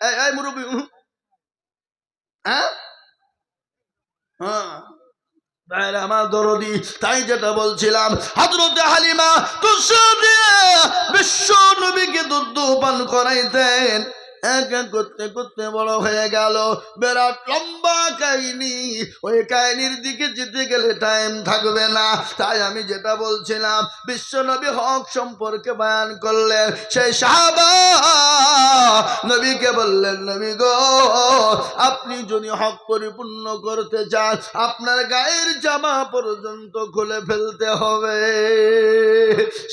এই মুরব্বী হ্যাঁ? হ্যাঁ। তাহলে আমার দরদি, তাই যেটা বলছিলাম হাজরতে হালিমা তুষা দিয়ে বিশ্ব নবীকে দুধ পান করাইতেন। এক এক করতে করতে বড় হয়ে গেল। বিরাট লম্বা কাহিনী। ওই কাহিনীর দিকে যেতে গেলে টাইম থাকবে না। তাই আমি যেটা বলছিলাম, বিশ্ব নবী হক সম্পর্কে বয়ান করলেন। সেই সাহাবা নবীকে বললেন, নবী গো, আপনি যদি হক পরিপূর্ণ করতে চান, আপনার গায়ের জামা পর্যন্ত খুলে ফেলতে হবে।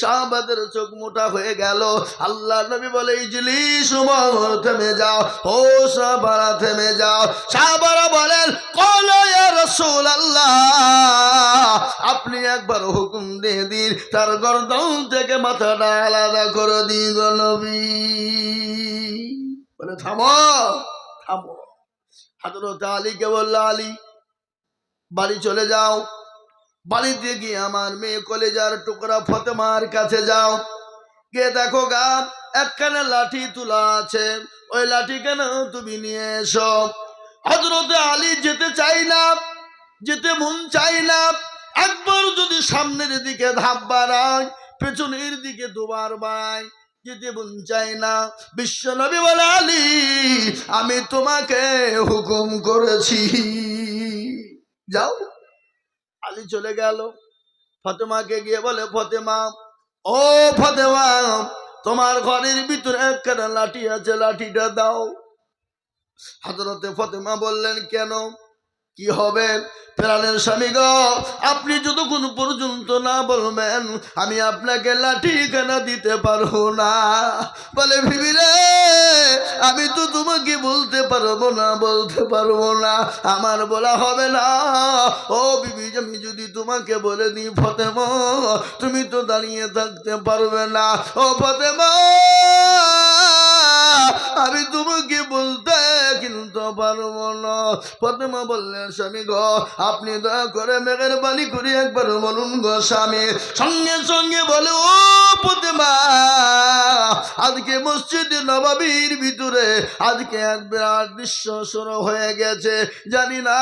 সাহাবাদের চোখ মোটা হয়ে গেল। আল্লাহ নবী বলে, ইজলিস, উমর। থেমে যাও, ও সাহাবারা থেমে যাও। সাহাবারা বলেন, কলো রাসূলুল্লাহ। আপনি একবার হুকুম দিয়ে দিন, তার গর্দন থেকে মাথাটা আলাদা করে দিন গো নবী। বলে, থামো থামো। হাজরত আলীকে বলল, আলী, বাড়ি চলে যাও। বাড়িতে গিয়ে আমার মেয়ে কলেজার টুকরা ফতেমার কাছে যাও। গিয়ে দেখো গা একখানে লাঠি তোলা আছে। ওই লাঠি কেন তুমি নিয়ে এসো? হজরতে আলী যেতে চাই না, যেতে মন চাই না। একবার যদি সামনের দিকে ধাপ বাড়ায়, পেছনের দিকে দুবার বাড়ায়, যেতে মন চাই না। বিশ্ব নবী বলে, আলী, আমি তোমাকে হুকুম করেছি। যাও। আলী চলে গেল। ফতেমাকে গিয়ে বলে, ফতেমা, ও ফতেমা তোমার ঘরের ভিতরে একখানা লাঠি আছে লাঠিটা দাও। হাজরতে ফতেমা বললেন কেন? কি হবে? প্রাণের স্বামী গো, আপনি যতক্ষণ পর্যন্ত না বলবেন, আমি আপনাকে লাঠি কেনা দিতে পারব না। বলে ভিবি রে, আমি তো তোমাকে বলতে পারব না, বলতে পারব না, আমার বলা হবে না। ও বিবি, আমি যদি তোমাকে বলে দিই, ফতেম, তুমি তো দাঁড়িয়ে থাকতে পারবে না। ও ফতেমা আমি তোমাকে বলতে কিন্তু পারব না। ফতেমা বললেন, স্বামী গো, আপনি দয়া করে মেঘের বাণী করে একবার বলুন গো স্বামী। সঙ্গে সঙ্গে বলে, ও ফতেমা, আজকে মসজিদে নবাবির ভিতরে আজকে এক বিরাট দৃশ্য শুরু হয়ে গেছে। জানি না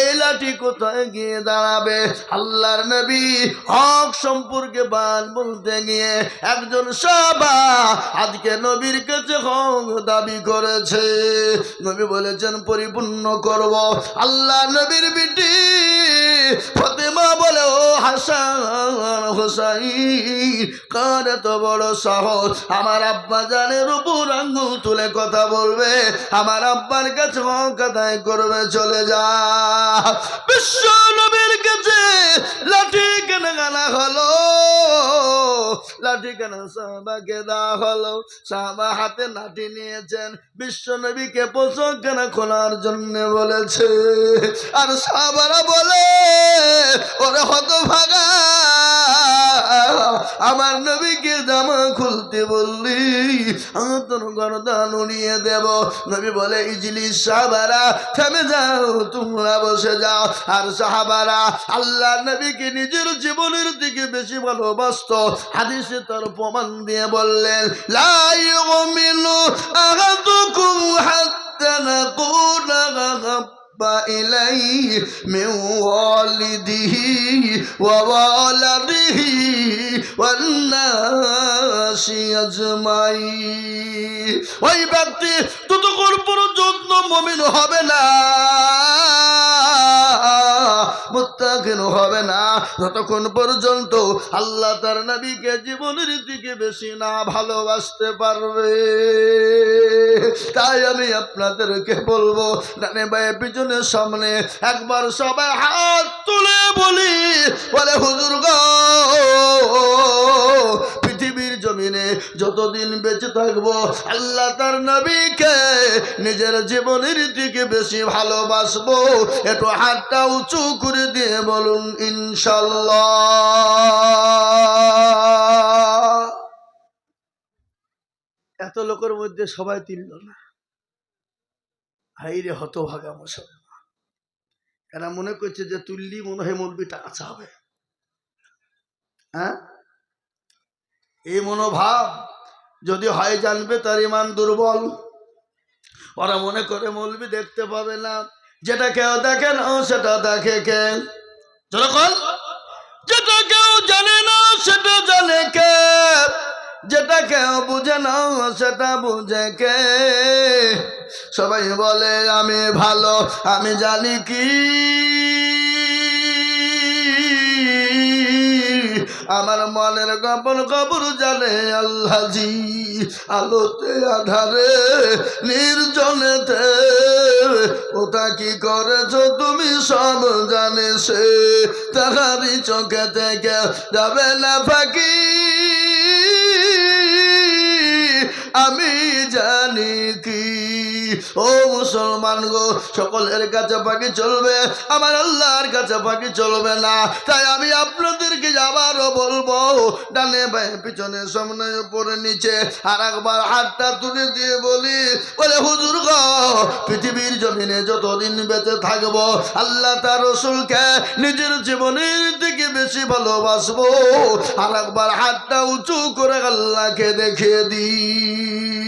এই লাঠি কোথায় গিয়ে দাঁড়াবে। আল্লাহর নবী হক সম্পর্কে বান বলতে গিয়ে একজন সাবা আজকে নবীর কাছে হক দাবি করেছে। নবী বলেছেন, পরিপূর্ণ করব। আল্লাহ নবীর বিটি ফতেমা বলে, ও হাসান হোসাইন, কার এত বড় সাহস? আমার আব্বা জানের উপর আঙ্গুল তুলে কথা বলবে, আমার আব্বার কাছে কথায় করবে, চলে যা। বিশ্ব নবীর কাছে লাঠি কেন গানা হলো, লাঠি কেন সাহাবাকে দেওয়া হলো। সাহাবা হাতে লাঠি নিয়েছেন। বিশ্ব নবীকে পোশাক কেন খোলার জন্য বলেছে। আর সাহাবারা বলে, ওরে হত ভাগা আমার নবীকে জামা খুলতে বললি উড়িয়ে দেব। নবী বলে ইজলি সাহাবারা, থেমে যাও, তোমরা বসে যাও। আর সাহাবারা, আল্লাহ নবীকে নিজের জীবনের দিকে বেশি ভালোবাসত। হাদিসে তার প্রমাণ দিয়ে বললেন লাই মিনু আহাদুকুম হাত্তা নাকুনা أحب إليه من والده ووالده والناس أجمعين ওই ব্যক্তি ততক্ষণ পর্যন্ত মমিন হবে না মুত্তাকিন হবে না? যতক্ষণ পর্যন্ত আল্লাহ তার নবীকে জীবনের দিকে বেশি না ভালোবাসতে পারবে। তাই আমি আপনাদেরকে বলব ডানে বায়ে পিছনের সামনে একবার সবাই হাত তুলে বলি, বলে, হুজুর গো পৃথিবীর জমিনে যতদিন বেঁচে থাকব, আল্লাহ তার নবীকে নিজের জীবনের দিকে বেশি ভালোবাসবো। একটু হাতটা উঁচু করে দিয়ে বলুন, ইনশাল্লাহ। এত লোকের মধ্যে সবাই তিনল না। হাইরে হতভাগা মুসলমান। এরা মনে করছে যে তুললি মনে হয় মুরবি টাকা হবে। হ্যাঁ? এই মনোভাব যদি হয় জানবে তার ইমান দুর্বল। ওরা মনে করে মৌলবি দেখতে পাবে না। যেটা কেউ দেখে না, সেটা দেখে কে? যখন যেটা কেউ জানে না, সেটা জানে কে? যেটা কেউ বুঝে না, সেটা বুঝে কে? সবাই বলে, আমি ভালো, আমি জানি কি। আমার মনের গোপন খবর জানে আল্লাহজি, আলোতে, আধারে, নির্জনেতে। ওটা কি করেছ তুমি সব জানে সে তাহারি চোখে থেকে যাবে না ফাঁকি। আমি জানি কি ও মুসলমান গো, সকলের কাছে পাখি চলবে, আমার আল্লাহর কাছে পাখি চলবে না। তাই আমি আপনাদেরকে আবারও বলব, ডানে বায়ে পিছনে, সামনে, উপরে, নিচে, আর একবার হাতটা তুলে দিয়ে বলি, বলে, হুজুর গো, পৃথিবীর জমিনে যতদিন বেঁচে থাকব, আল্লাহ তার রসুলকে নিজের জীবনের থেকে বেশি ভালোবাসবো। আর একবার হাতটা উঁচু করে আল্লাহকে দেখিয়ে দিই।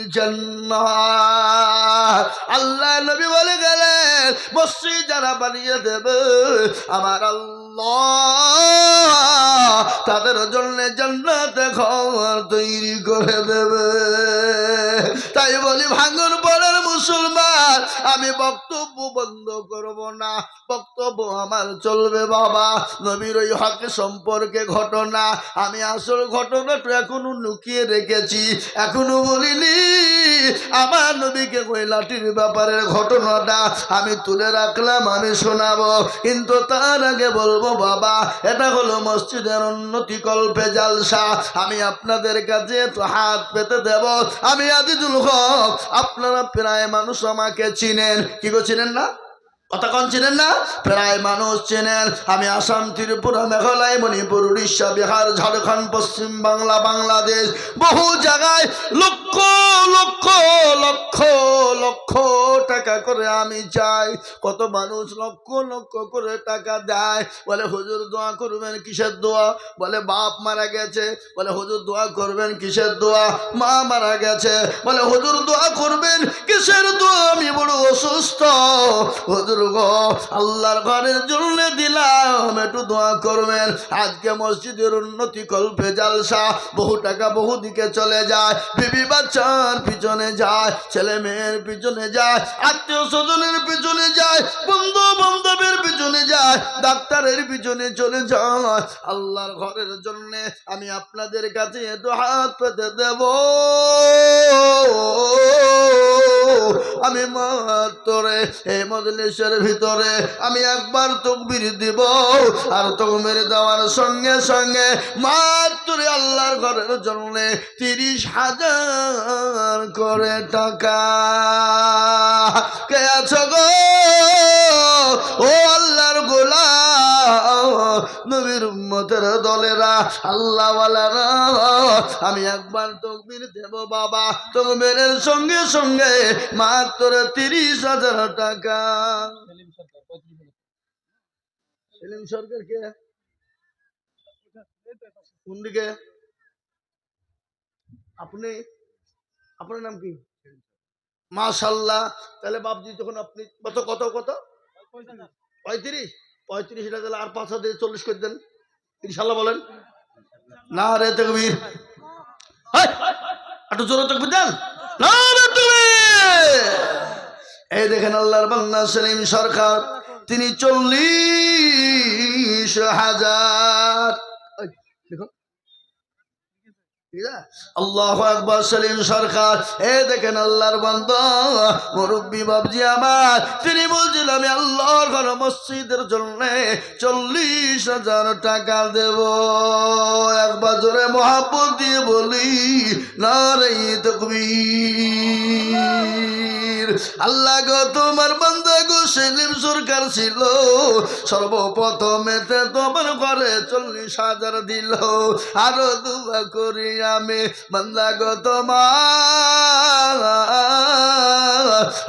আল্লাহ নবী বলে গেলেন, মসজিদ যারা বানিয়ে দেবে, আমার আল্লাহ তাদের জন্য জান্নাতে ঘর তৈরি করে দেবে। তাই বলি, ভাঙন পরের মুসলমান, আমি বক্তব্য বন্ধ করব না। বক্তব্য আমার চলবে, বাবা। নবীর ওই হক সম্পর্কে ঘটনা, আমি আসল ঘটনাটা এখনও লুকিয়ে রেখেছি, এখনও বলিনি। আমার নবীকে ওই লাঠির ব্যাপারের ঘটনাটা আমি তুলে রাখলাম, আমি শোনাবো। কিন্তু তার আগে বলব, বাবা, এটা হলো মসজিদের উন্নতি কল্পে জালসা। আমি আপনাদের কাছে তো হাত পেতে দেব। আমি আজিজুল হক, আপনারা প্রায় মানুষ আমাকে চিনেন। কি গো, চিনেন না? কথা চেনেন না? প্রায় মানুষ চেনেন, আমি আসাম, ত্রিপুরা, মেঘালয়, মণিপুর, উড়িষ্যা, বিহার, ঝাড়খণ্ড, পশ্চিম বাংলা, বাংলাদেশ, বহু জায়গায় লক্ষ লক্ষ লক্ষ টাকা করে আমি চাই। কত মানুষ লক্ষ লক্ষ করে টাকা দেয়। বলে, হুজুর, দোয়া করবেন কিসের দোয়া? বলে, বাপ মারা গেছে। বলে, হুজুর, দোয়া করবেন কিসের দোয়া? মা মারা গেছে। বলে, হুজুর, দোয়া করবেন কিসের দোয়া? আমি বড় অসুস্থ। হুজুর গো, আল্লাহর ঘরের জন্য দিলাম, একটু দোয়া করবেন। আজকে মসজিদের উন্নতি কল্পে জালসা, বহু টাকা বহু দিকে চলে যায়। বিবি বাচ্চার পিছনে যায়, ছেলে মেয়ের পিছনে যায়। আত্মীয় স্বজনের পেছনে যায় বন্ধু বান্ধবের ডাক্তারের পিছনে চলে যায় আল্লাহর ঘরের জন্য আমি আপনাদের কাছে একটু হাত পেতে দেব। আমি মাত্রে এই ভিতরে, আমি একবার তকবির দিব। আর দেওয়ার সঙ্গে সঙ্গে মাত্র আল্লাহর ঘরের জন্য তিরিশ হাজার করে টাকা। কে আছো গো? ও আল্লাহর নবীর উম্মতের দলেরা আল্লাহওয়ালারা আমি একবার তকবির দেব বাবা তকবিরের সঙ্গে সঙ্গে মাত্র তিরিশ হাজার টাকা। সেলিম সরকার কে? কোন দিকে? আপনি আপনার নাম কি? মাশাল্লাহ তাহলে বাবজি যখন আপনি কত কত কত? পঁয়ত্রিশ? পঁয়ত্রিশ এটা দিলে আর পাঁচ হাজার চল্লিশ করে দেন। ইনশাল্লাহ বলেন। না রে তকবীর। একটু জোরে তকবীর দেন। না রে তকবীর। এই দেখেন আল্লাহর বান্না সেলিম সরকার, তিনি চল্লিশ হাজার? আল্লাহ আকবর সেলিম সরকার। এ দেখেন আল্লাহর বান্দা, মুরব্বী বাবজি আমার। তিনি বলছিল আল্লাহর ঘর মসজিদের জন্য চল্লিশ হাজার টাকা দেব। একবার জোরে মহাব্বত দিয়ে বলি, না রে আল্লাহ তোমার বান্দা গো সেলিম সরকার ছিল। সর্বপ্রথমেতে তোমার ঘরে চল্লিশ হাজার দিল। আরও দুয়া করি আমি বান্দা গো তোমার।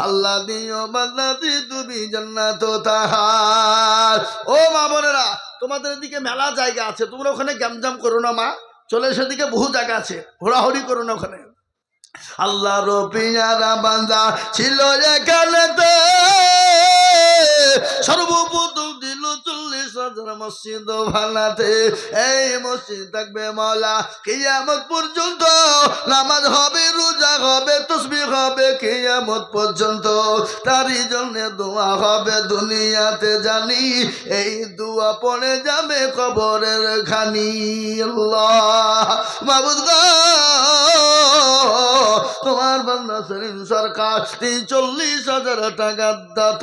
আল্লাহ দিও বান্নাতি তুমি জান্নাত তাহার। ও মা বোনেরা, তোমাদের দিকে মেলা জায়গা আছে, তোমরা ওখানে গ্যামজাম করো না মা। চলে সেদিকে বহু জায়গা আছে, ঘোরাঘুরি করো না ওখানে। আল্লাহ রবিয়ারা বান্দা ছিল এখানেতে। সর্বপ্রথম হাজার মসজিদ ভালাতে এই মসজিদ থাকবে মৌলা কিয়ামত পর্যন্ত। নামাজ হবে, রোজা হবে তসবি হবে কিয়ামত পর্যন্ত। তারই জন্য দোয়া হবে দুনিয়াতে জানি। এই দোয়া পড়ে যাবে কবরের খানি। আল্লাহ মাবুদ তোমার বান্দা সেলিম সরকার তিন চল্লিশ হাজার টাকা দাত।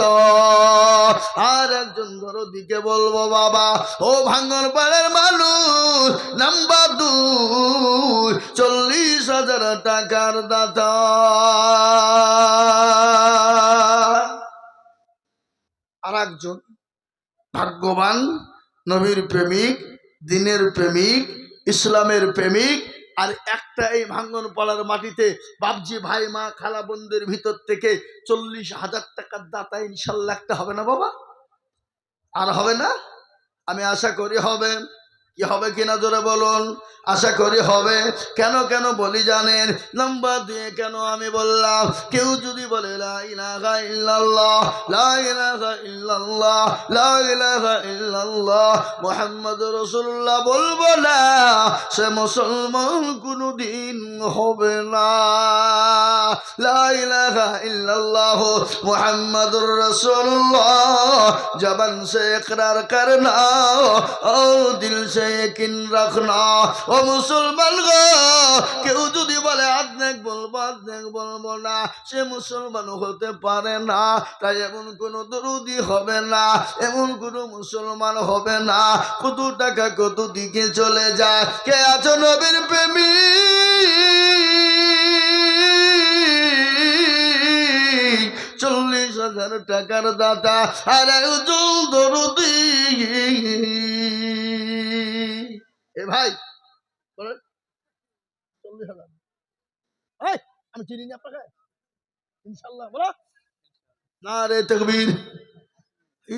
আর একজন ধরো দিকে বলব, বাবা, ও ভাঙ্গর পাড়ের মানুষ, নাম্বার দুই, চল্লিশ হাজার টাকার দাতা। আর একজন ভাগ্যবান নবীর প্রেমিক, দিনের প্রেমিক, ইসলামের প্রেমিক আর একটা এই ভাঙ্গন পাড়ার মাটিতে বাবজি ভাই, মা, খালা বোনদের ভিতর থেকে চল্লিশ হাজার টাকার দাতা ইনশাল্লাহ একটা হবে না বাবা? আর হবে না? আমি আশা করি হবে। কি হবে কিনা জোরে বলুন? আশা করি হবে। কেন কেন বলি জানেন? নাম্বার দিয়ে কেন আমি বললাম? কেউ যদি বলে মোহাম্মদ রসুল্লাহ বলব না। সে মুসলমান কোনো দিন হবে না। লাইলাহা মোহাম্মদ রসুল্লাহ জবান সে একরার করনা ও দিল সে ইয়াকিন রাখনা ও মুসলমান গো, কেউ যদি বলে, আধনেক বলব আধনেক বলব না। সে মুসলমান হতে পারে না। তাই এমন কোনো দরুদি হবে না, এমন কোনো মুসলমান হবে না। কত টাকা, কত দিকে চলে যায়। কে আছো নবীর প্রেমী? চল্লিশ হাজার টাকার দাতা, আর একজন দরুদি এ ভাই বলেন। চল্লিশ হাজার। আমি চিনি না আপনাকে। ইনশাল্লাহ বলো। না রে তকবীর। এ,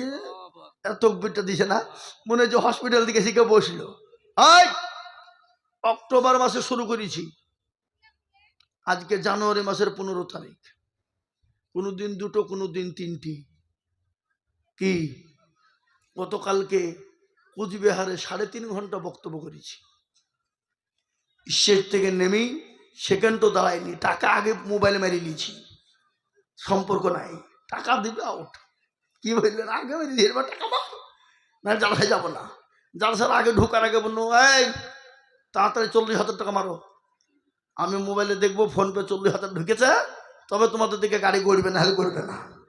এত তকবীরটা দিছে না। মনে যে হসপিটাল থেকে শিখে বসল। এই অক্টোবর মাসে শুরু করেছি। আজকে জানুয়ারি মাসের পনেরো তারিখ। কোনো দিন দুটো কোনো দিন তিনটি। কি? গতকালকে কুচবিহারে সাড়ে তিন ঘণ্টা বক্তব্য করেছি। স্টেজ থেকে নেমেই সেকেন্ডও দাঁড়ায়নি, টাকা আগে মোবাইলে মেরে নিয়েছি। সম্পর্ক নাই, টাকা দিবে আউট কি বললেন? আগে মেরে দিয়ে টাকা দাও। না জালসায় যাব না। জালসার আগে ঢোকার আগে বলল, এই, তাড়াতাড়ি চল্লিশ হাজার টাকা মারো। আমি মোবাইলে দেখব ফোনপে চল্লিশ হাজার ঢুকেছে, তবে তোমাদের দিকে গাড়ি গড়বে না হলে করবে না।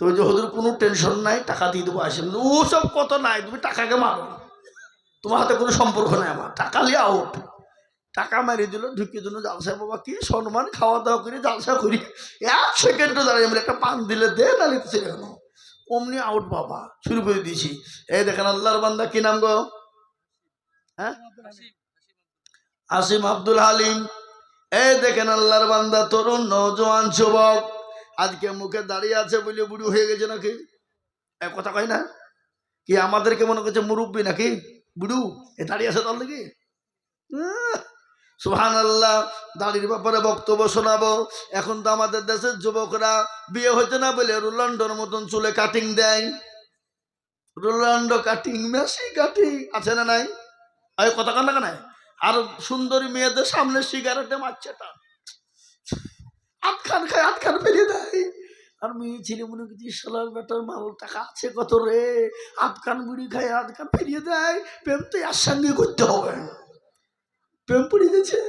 তো ওই যে ওদের কোনো টেনশন নাই, টাকা দিয়ে দেবো, আসেন। ও সব কত নাই, তুমি টাকাকে মারো তোমার হাতে কোনো সম্পর্ক নাই আমার। টাকা লিয়ে আউট। টাকা মারি দিল, ঢুকিয়ে দিল জালসা বাবা, কি সম্মান খাওয়া দাওয়া করি জালসা করি। এক সেকেন্ডও দাঁড়িয়ে, আমি একটা পান দিলে দে, না লিখছে কেন? অমনি আউট বাবা, শুরু করে দিয়েছি। এই দেখেন, আল্লাহর বান্দা কি নাম গো? হ্যাঁ? আসিম আব্দুল হালিম। এই দেখেন, আল্লাহর বান্দা, তরুণ নজওয়ান যুবক। আজকে মুখে দাঁড়িয়ে আছে বলে বুড়ি হয়ে গেছে নাকি? এ কথা কয় না? কি আমাদেরকে মনে করছে মুরব্বী নাকি? বুড়ু, এ দাঁড়িয়ে আছে তার নাকি? সুহান আল্লাহ দাঁড়ির ব্যাপারে বক্তব্য শোনাবো। এখন তো আমাদের দেশের যুবকরা বিয়ে হচ্ছে না বলে রোলান্ডোর মতন চুলে কাটিং দেয়। রোলান্ডো কাটিং মেসি কাটিং আছে না নাই? কথা কান না আর সুন্দরী মেয়েদের সামনে সিগারেটে মারছে তা। আটখান খায় আটখান ফেরিয়ে দেয়। আর মেয়ে ছেলে মনে করছি সোলার বেটার মাল টাকা আছে কত রে? আটখান বুড়ি খায় আটখান ফেরিয়ে দেয়। প্রেম তো এর সঙ্গে করতে হবে। প্রেম পড়ে গেছে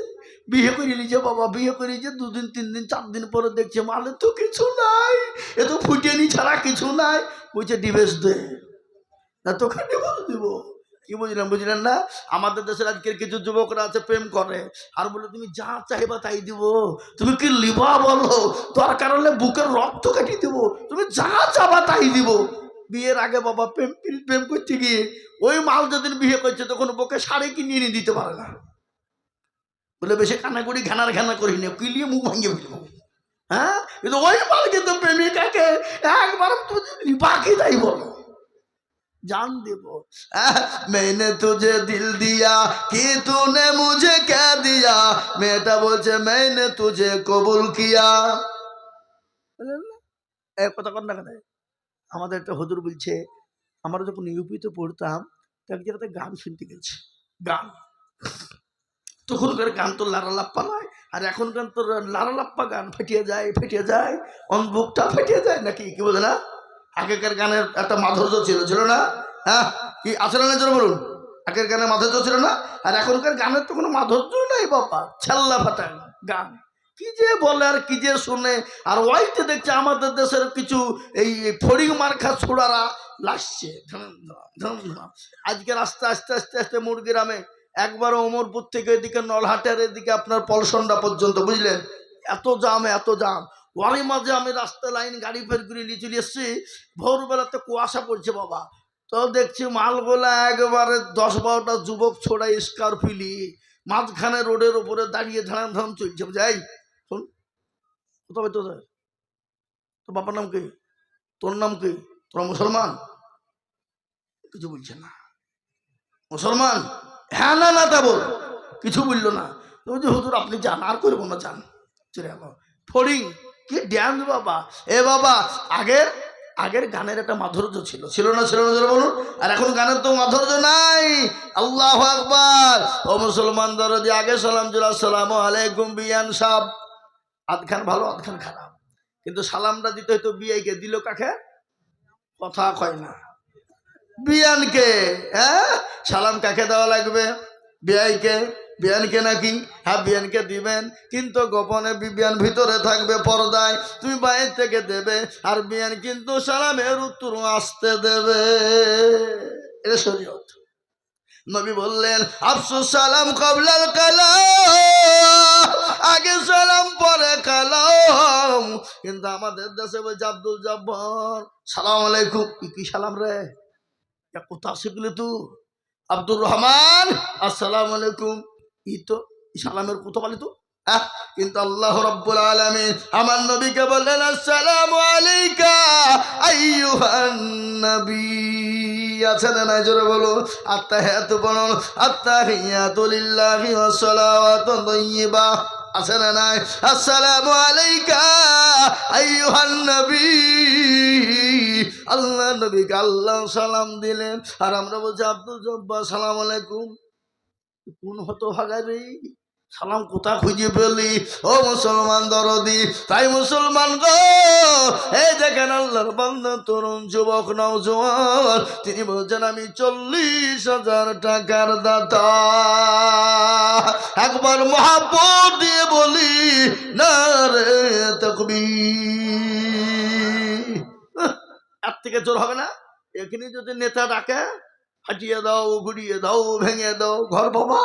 বিয়ে করে নিয়েছে বাবা, বিয়ে করে যে দুদিন তিন দিন চার দিন পরে দেখছে, মালে তো কিছু নাই। এ তো ফুটেনি ছাড়া কিছু নাই। বলছে ডিভেস দে। না তোকে ডিভোর্স দিব। কি বুঝলেন বুঝলেন না? আমাদের দেশের আজকের কিছু যুবকরা আছে, প্রেম করে। আর বলে, তুমি যা চাইবা তাই দিব। তুমি কি লিবা বলো? দরকার হলে বুকের রক্ত কাটিয়ে দিব। তুমি যা চাবা তাই দিব। বিয়ের আগে বাবা প্রেম, প্রেম- করতে গিয়ে ওই মাল যেদিন বিয়ে করছে, তখন বুকে শাড়ি কিনে নিয়ে দিতে পারে না। বলে, বেশি কানাকুড়ি, ঘানার ঘানা করি না। কিলিয়ে মুখ ভাঙিয়ে ফেলব হ্যাঁ? কিন্তু ওই মাল কিন্তু প্রেমিকাকে একবার তুমি বাকি তাই বলো। জান দেব मैंने तुझे दिल दिया कि तूने मुझे क्या दिया মেয়েটা বলছে मैंने तुझे কবুল কিয়া এ কথা কর না কেন আমাদের একটা হুজুর বলছে আমরা যখন ইউপিতে পড়তাম তো এক জায়গাতে গান শুনতে গেছি গান তখনকার গান তো লারা লাপ্পা নয় আর এখনকার তো লারা লাপ্পা গান ফেটিয়ে যায় ফেটিয়ে যায় অনবুকটা ফেটিয়ে যায় নাকি কি বলে না আগেকার গানের একটা মাধুর্য ছিল ছিল না? হ্যাঁ? কি আসলে না জোরে বলুন? আগের গানের মাধুর্য ছিল না? আর এখনকার গানের তো কোনো মাধুর্য নাই বাবা। ছাল্লা ফাটা গান। কি যে বলে আর কি যে শুনে। আর ওয়াইতে দেখছে আমাদের দেশের কিছু এই ফড়িং মার্খা ছোড়ারা ধম। আজকে আস্তে আস্তে আস্তে আস্তে মুরগিরামে একবার ওমরপুর থেকে এদিকে নলহাটের এদিকে আপনার পলসন্ডা পর্যন্ত, বুঝলেন? এত জাম এত জাম। ওয়ারি মাঝে আমি রাস্তায় লাইন গাড়ি ফের করে নিয়ে চলে এসছি। ভোরবেলাতে কুয়াশা পড়ছে বাবা। তো দেখছি মালগোলা একবারে দশ বারোটা যুবক ছোড়া স্কারফিলি মাঝখানে রোডের ওপরে দাঁড়িয়ে ধান ধান চলছে। যাই শোন। কোথাও তো তোর বাবার নাম কি? তোর নাম কি? তোরা মুসলমান? কিছু বলছে না। মুসলমান? হ্যাঁ না না তা বল। কিছু বলল না। হুজুর, আপনি যান। আর করব না যান। চলে ফড়িং। কি ড্যান্স বাবা? এ বাবা, আগের আগের গানের একটা মাধুর্য ছিল। ছিল না ছিল না বলুন? আর এখন গানের তো মাধুর্য নাই। আল্লাহ আকবার। ও মুসলমান দরদি, আগে সালাম জুলা সালাম আলাইকুম, বিয়ান সাহ আধখান ভালো, আধখান খারাপ। কিন্তু সালামটা দিতে হয়তো বিয়াইকে দিল কাকে? কথা কয় না। বিয়ানকে হ্যাঁ? সালাম কাকে দেওয়া লাগবে? বিয়াইকে বিয়ানকে নাকি? হ্যাঁ বিয়ানকে দিবেন। কিন্তু গোপনে বিবিয়ান ভিতরে থাকবে পর্দায়। তুমি বাইরে থেকে দেবে, আর বিয়ান কিন্তু সালামের উত্তর আসতে দেবে। এটা শরীয়ত। নবী বললেন, আফসুস, সালাম কবলাল কালাম। আগে সালাম, পরে কালাম। কিন্তু আমাদের দেশে বলছে, আব্দুল জব্বর, সালাম আলাইকুম। কি সালাম রে? কোথা শিখলি তু আব্দুর রহমান, আসসালামু আলাইকুম। ই তো, ই সালামের কোথা তো? কিন্তু আল্লাহ রব্বুল আলামিন আমার নবীকে বললেন নবী। আল্লাহ সালাম দিলেন। আর আমরা বলছি, আব্দুল জব্বার সালাম আলাইকুম। কোন হতো ভাগারি সালাম কোথা খুঁজে পেলি? ও মুসলমান দরদি, তাই মুসলমান গো। এই দেখেন আল্লাহর বান্দা, তরুণ যুবক, নওজোয়ান, তিনি বলছেন, আমি চল্লিশ হাজার টাকার দাতা। একবার মহাপদ দিয়ে বলি, না রে তকবীর। এর থেকে জোর হবে না? এখানে যদি নেতা ডাকে হাঁটিয়ে দাও ঘুরিয়ে দাও ভেঙে দাও ঘর বাবা।